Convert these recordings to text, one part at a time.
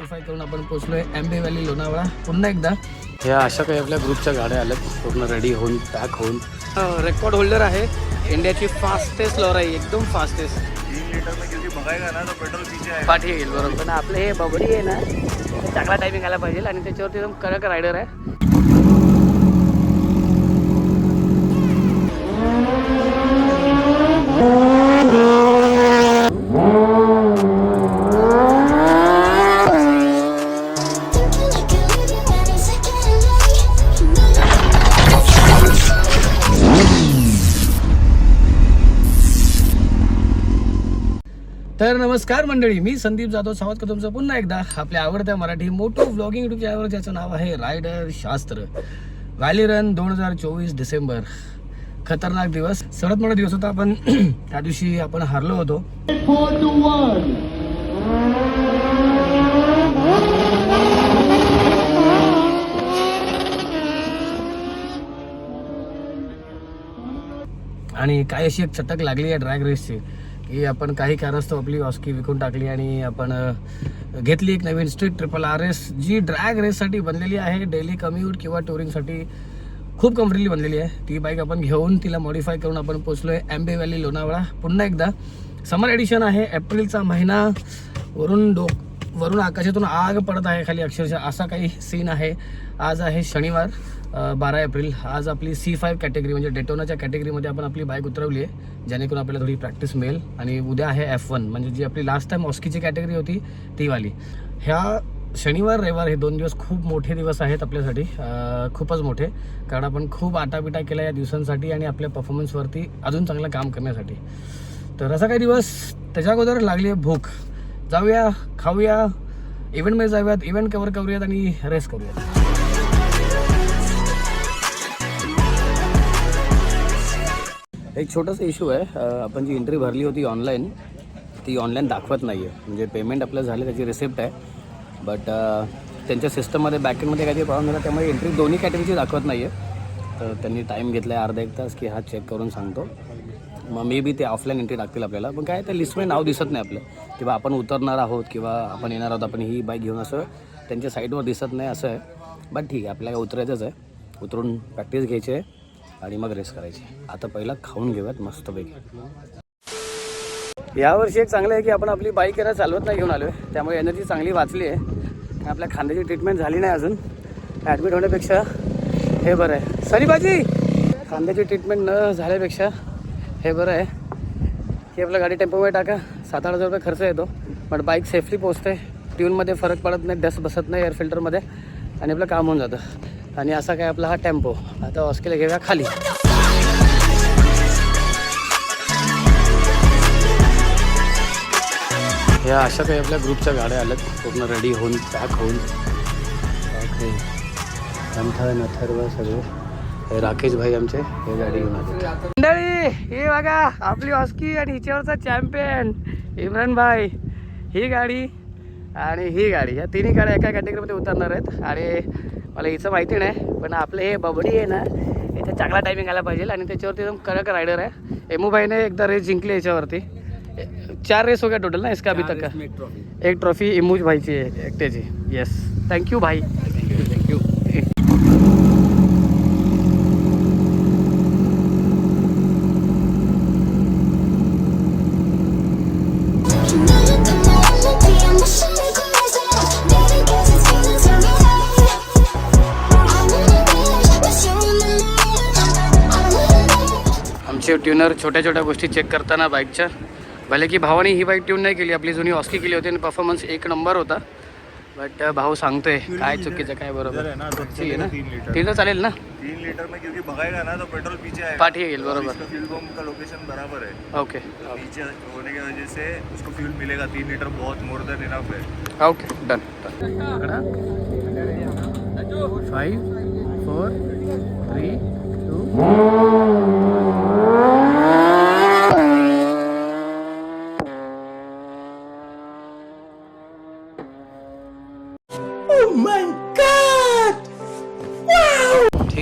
Modify करून आपण पोहोचलोय एम्बे valley Lonavala. पुन्हा एकदा. ह्या अशा काही आपल्या ग्रुपच्या गाड्या आल्यात. पूर्ण रेडी होऊन पॅक होऊन. रेकॉर्ड होल्डर आहे. इंडियाची फास्टेस्ट लॉर आहे. एकदम फास्टेस्ट तीन लीटर में क्योंकि भगाएगा ना तो पेट्रोल पीछे आएगा पाठी येईल बरोबर. पण आपलं हे बबडी आहे ना चांगला टायमिंग आला पाहिजे आणि त्याच्यावरती एकदम कडक रायडर आहे. तर नमस्कार मंडळी मी संदीप जाधव सावंतकर तुमचं पुन्हा एकदा आपल्या आवडत्या मराठी मोटो व्लॉगिंग युट्यूब चॅनलवर ज्याचं नाव आहे रायडर शास्त्र. व्हॅली रन दोन हजार चोवीस डिसेंबर. खतरनाक दिवस सर्वात मोठा दिवस होता आपण त्या दिवशी आपण हारलो होतो. आणि काय अशी एक चटक लागली आहे ड्रॅग रेसची की आपण काही कारणास्तव आपली ऑस्की विकून टाकली आणि आपण घेतली एक नवीन स्ट्रीट ट्रिपल आर एस जी ड्रॅग रेससाठी बनलेली आहे. डेली कम्युट किंवा टुरिंगसाठी खूप कम्फर्टेबली बनलेली आहे. ती बाईक आपण घेऊन तिला मॉडिफाय करून आपण पोचलो आहे एम्बे व्हॅली लोणावळा. पुन्हा एकदा समर एडिशन आहे. एप्रिलचा महिना वरून डो वरून आकाशातून आग पडत आहे खाली अक्षरशः. असा काही सीन आहे. आज आहे शनिवार. बारा एप्रिल. आज आपली सी फाईव्ह कॅटेगरी म्हणजे डेटोनाच्या कॅटेगरीमध्ये आपण आपली बाईक उतरवली आहे जेणेकरून आपल्याला थोडी प्रॅक्टिस मिळेल. आणि उद्या आहे एफ वन म्हणजे जी आपली लास्ट टाइम ऑस्कीची कॅटेगरी होती ती वाली. ह्या शनिवार रविवार हे दोन दिवस खूप मोठे दिवस आहेत आपल्यासाठी. खूपच मोठे. कारण आपण खूप आटापिटा केला या दिवसांसाठी आणि आपल्या परफॉर्मन्सवरती अजून चांगलं काम करण्यासाठी. तर असा काही दिवस त्याच्या अगोदर लागली आहे भूक. जाऊया खाऊया इव्हेंटमध्ये जाऊयात इव्हेंट कवर करूयात आणि रेस करूयात. एक छोटासा इश्यू आहे. आपण जी एंट्री भरली होती ऑनलाईन ती ऑनलाईन दाखवत नाही म्हणजे आहे म्हणजे पेमेंट आपलं झालं त्याची रिसिप्ट आहे. बट त्यांच्या सिस्टममध्ये बॅकेंडमध्ये काहीतरी प्रॉब्लेम झाला त्यामुळे एंट्री दोन्ही कॅटेगरीची दाखवत नाही आहे तर त्यांनी टाईम घेतला आहे अर्धा एक तास की हा चेक करून सांगतो. मग मे बी ते ऑफलाईन एंट्री टाकतील आपल्याला. पण काय त्या लिस्टमध्ये नाव दिसत नाही आपलं. किंवा आपण उतरणार आहोत किंवा आपण येणार आहोत आपण ही बाईक घेऊन असं त्यांच्या साईडवर दिसत नाही असं आहे. बट ठीक आहे आपल्याला उतरायचंच आहे. उतरून प्रॅक्टिस घ्यायची आहे. आणि मग रेस करायची. आता पहिला खाऊन घेऊयात मस्तपैकी. यावर्षी एक चांगलं आहे की आपण आपली बाईक याला चालवत नाही घेऊन आलो आहे त्यामुळे एनर्जी चांगली वाचली आहे. आणि आपल्या खांद्याची ट्रीटमेंट झाली नाही अजून. ॲडमिट होण्यापेक्षा हे बरं आहे. सनी बाजी खांद्याची ट्रीटमेंट न झाल्यापेक्षा हे बरं आहे. की आपल्या गाडी टेम्पोमध्ये टाका. सात आठ हजार रुपये खर्च येतो. पण बाईक सेफली पोचते ट्यूनमध्ये फरक पडत नाही डस्ट बसत नाही एअर फिल्टरमध्ये आणि आपलं काम होऊन जातं. आणि असा काय आपला हा टेम्पो. आता ऑस्केला घेऊया खाली. ह्या अशा काही आपल्या ग्रुपच्या गाड्या आल्यात. पूर्ण रेडी होऊन पॅक होऊन. ओके अंथळ नथर्व सगळे. हे राकेश भाई आमचे हे गाडी घेऊन आले मंडळी हे बघा आपली ऑस्की आणि हिच्यावरचा चॅम्पियन इम्रान भाई. ही गाडी आणि ही गाडी. या तिन्ही गाड्या एका कॅटेगरीमध्ये उतरणार आहेत. आणि मला हिचं माहिती नाही पण आपलं हे बबडी आहे ना याचा चांगला टायमिंग आला पाहिजे आणि त्याच्यावरती एकदम कडक रायडर आहे. एमू भाईने एकदा रेस जिंकली याच्यावरती. चार रेस हो गया टोटल ना इसका अभी तक? का एक ट्रॉफी इमूज भाईची आहे एकट्याची. येस थँक्यू भाई. ट्युनर छोट्या छोट्या गोष्टी चेक करताना बाईकच्या भले की भावाने ही बाईक ट्यून नाही केली आपली जुनी ऑस्की केली होती आणि परफॉर्मन्स एक नंबर होता. बट भाऊ सांगतोय काय चुकीचं काय बरोबर. आहे ना तीन लीटर तिथं चालेल ना? तीन लीटर में क्योंकि भगाएगा ना तो पेट्रोल पीछे आएगा पाठी येईल बरोबर. इसका फ्यूल पंप का लोकेशन बराबर है ओके होने की वजह से उसको फ्यूल मिलेगा. तीन लीटर बहुत मोर देन इनफ है. Okay done five four three two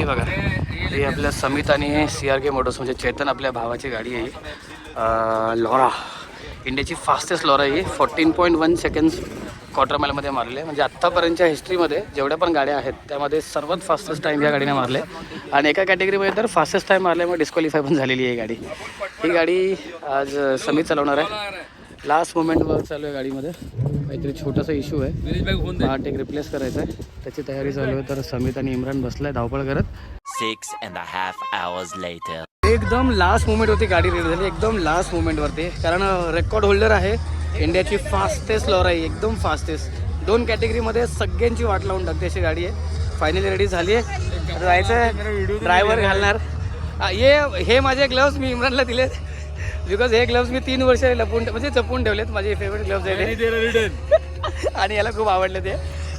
बघा. हे आपल्या समित आणि सी आर के मोटर्स म्हणजे चेतन आपल्या भावाची गाडी आहे लॉरा. इंडियाची फास्टेस्ट लॉरा ही. Fourteen point one seconds quarter माईलमध्ये मारले म्हणजे आत्तापर्यंतच्या हिस्ट्रीमध्ये जेवढ्या पण गाड्या आहेत त्यामध्ये सर्वात फास्टेस्ट टाईम या गाडीने मारले आणि एका कॅटेगरीमध्ये तर फास्टेस्ट टाईम मारल्यामुळे डिस्क्वालिफाय पण झालेली आहे गाडी. ही गाडी आज समित समीत चालवणार आहे. लास्ट मोमेंटवर चालू आहे गाडीमध्ये. काहीतरी छोटासा इश्यू आहे. पार्ट एक रिप्लेस करायचा आहे. त्याची तयारी चालू आहे. तर समीत आणि इम्रान बसलाय धावपळ करत. And a half hours later. एकदम लास्ट मुमेंट होती गाडी रेडी झाली. एकदम लास्ट मुमेंटवरती कारण रेकॉर्ड होल्डर आहे. इंडियाची फास्टेस्ट लॉराई एकदम फास्टेस्ट दोन कॅटेगरीमध्ये सगळ्यांची वाट लावून टाकते अशी गाडी आहे. फायनली रेडी झाली आहे. जायचं आहे. ड्रायव्हर घालणार. हा, ये हे माझे ग्लव्स मी इम्रानला दिलेत. बिकॉज हे ग्लव्स मी तीन वर्ष लपून म्हणजे जपून ठेवलेत माझे फेवरेट ग्लव्स आहेत आणि याला खूप आवडले ते.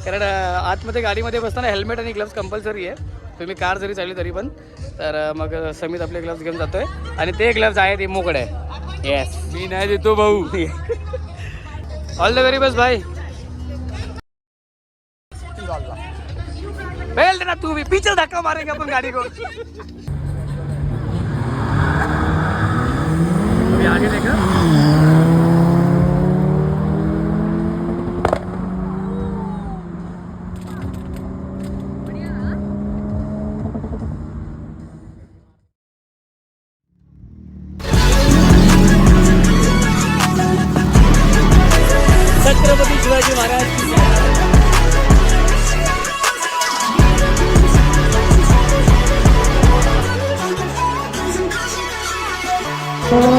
कारण आतमध्ये गाडीमध्ये बसताना हेल्मेट आणि ग्लव्स कंपल्सरी आहे. तुम्ही कार जरी चालली तरी पण. तर मग समीत आपले ग्लव्स घेऊन जातोय. आणि ते ग्लव्स आहे ते मोकळे येस मी नाही देतो भाऊ. ऑल द व्हेरी बेस्ट भाई ना तू भी पीछे धक्का मारेंगे अपन गाड़ी को Oh.